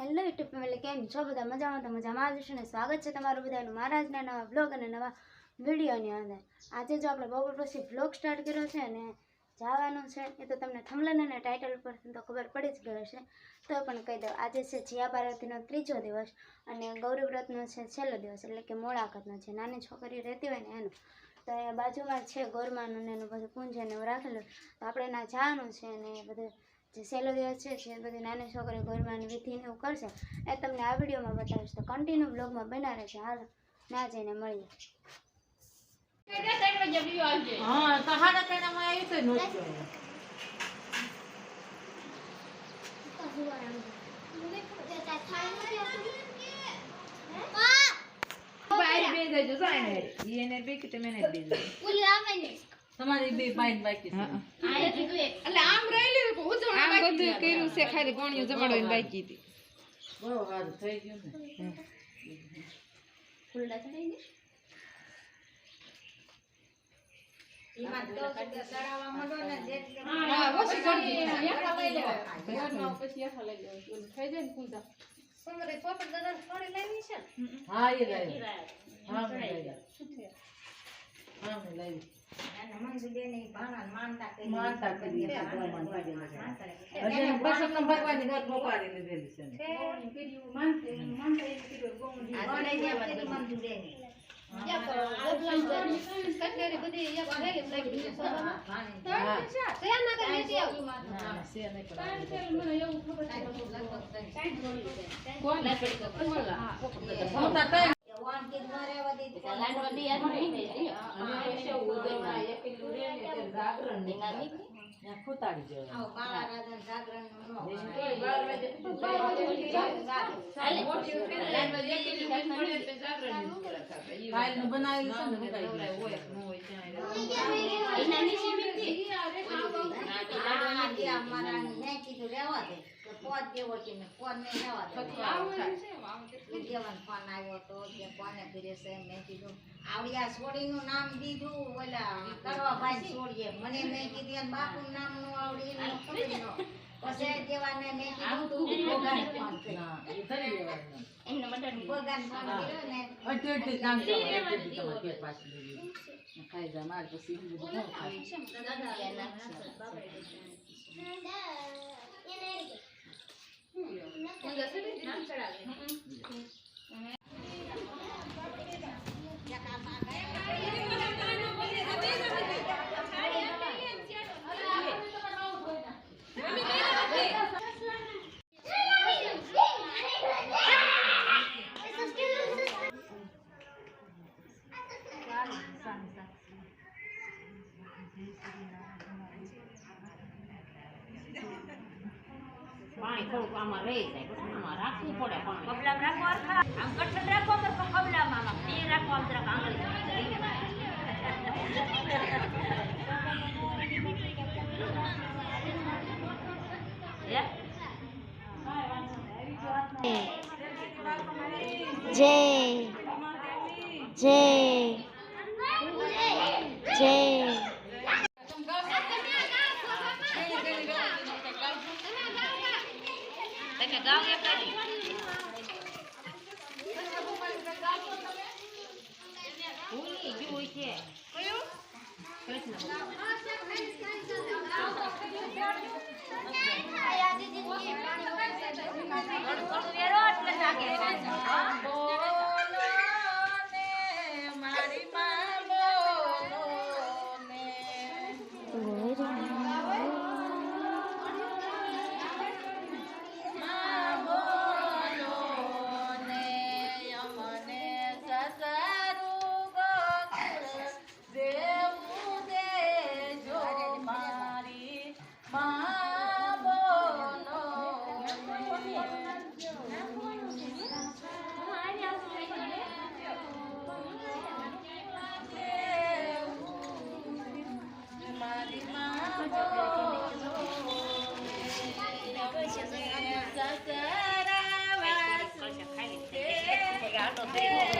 Hello YouTube family કેમ છો બધા? મજામાં તો મજામાં. જ ને સ્વાગત છે તમારું બધાનું મારા આજના નવા બ્લોગ અને નવા વિડીયોની અંદર. આજે જો આપણે બપોર પછી બ્લોગ સ્ટાર્ટ કર્યો છે અને જવાનું છે, એ તો તમને થમલન અને ટાઇટલ પરથી તો ખબર પડી જ ગયો છે તો પણ કહી દઉં, આજે છે જીયા પાર્વતીનો ત્રીજો દિવસ અને ગૌરીવ્રતનો છે છેલ્લો દિવસ, એટલે કે મોળાકતનો છે. નાની છોકરી રહેતી હોય ને એનું, તો અહીંયા બાજુમાં છે ગોરમાનું ને એનું બધું પૂંજન એવું રાખેલું. તો આપણે એના જવાનું છે ને બધું જે સહેલો દિવસ છે જે બધી નાની છોકરી ગોરમાની વિધિને એવું કરશે એ તમને આ વિડીયોમાં બતાવીશ. તો કન્ટિન્યુ બ્લોગમાં બના રહેશે હાલ ના જઈને મળીએ. હા તો હાડા કઈનામાં આવી તો નહોતું આવ્યું. બાય બે દેજો જો એને ઈ એને બે કે તમે એને બે દેજો તમારી બે પાઈન બાકી છે. આમ બધું કર્યું છે ખાલી ગોણિયું જમાડવાની બાકી હતી. બહુ સારું થઈ ગયું ને. હા ઓછી કરી દીધી. યાખા લઈ લેવાય. ઘરમાં પછી યાખા લઈ લેવાય. થઈ જાય ને પૂજા. હા એ લાવી હા મેં લાવી હા મેં લાવી માનતા કરી છે, ભગવાન કરી છે. હજી એને પ્રસન્ન ભગવાનની વાત મોકલાવી લીધેલી છે ને. હા. ના, છે ફોન પણ મને એવું ખબર છે. કોણ? ઓલા. મોટા ત્રણ ત્યાં ખૂતાડી દેવાનું. ફાઇલનું બનાવેલું છે ને કીધું. આવડિયા છોડીનું નામ દીધું ઓલા કરવા ભાઈ છોડીએ મને મેં કીધું બાપુનું નામનું આવડી એનું ખબર ન. પછી દેવાને મેં કીધું તું ભોગાન ફોન કર. ના, એ કરી દેવાનું. ભોગાન ફોન કર્યો ને અડધી નામ. ખાઈ જા મારે પછી બીજું બધું ન પછી આમાં રાખવું પડે કબલામાં રાખો. આમ કઠણ રાખો તો આમાં બે રાખો આમ જરાક જય. જય. તમે ગાવ એક. ભૂલી ગયું છે. કૃષ્ણ. Obrigada.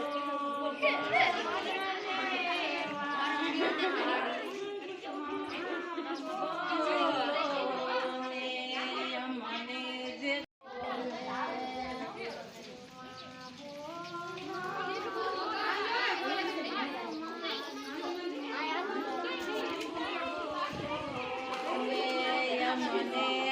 your name.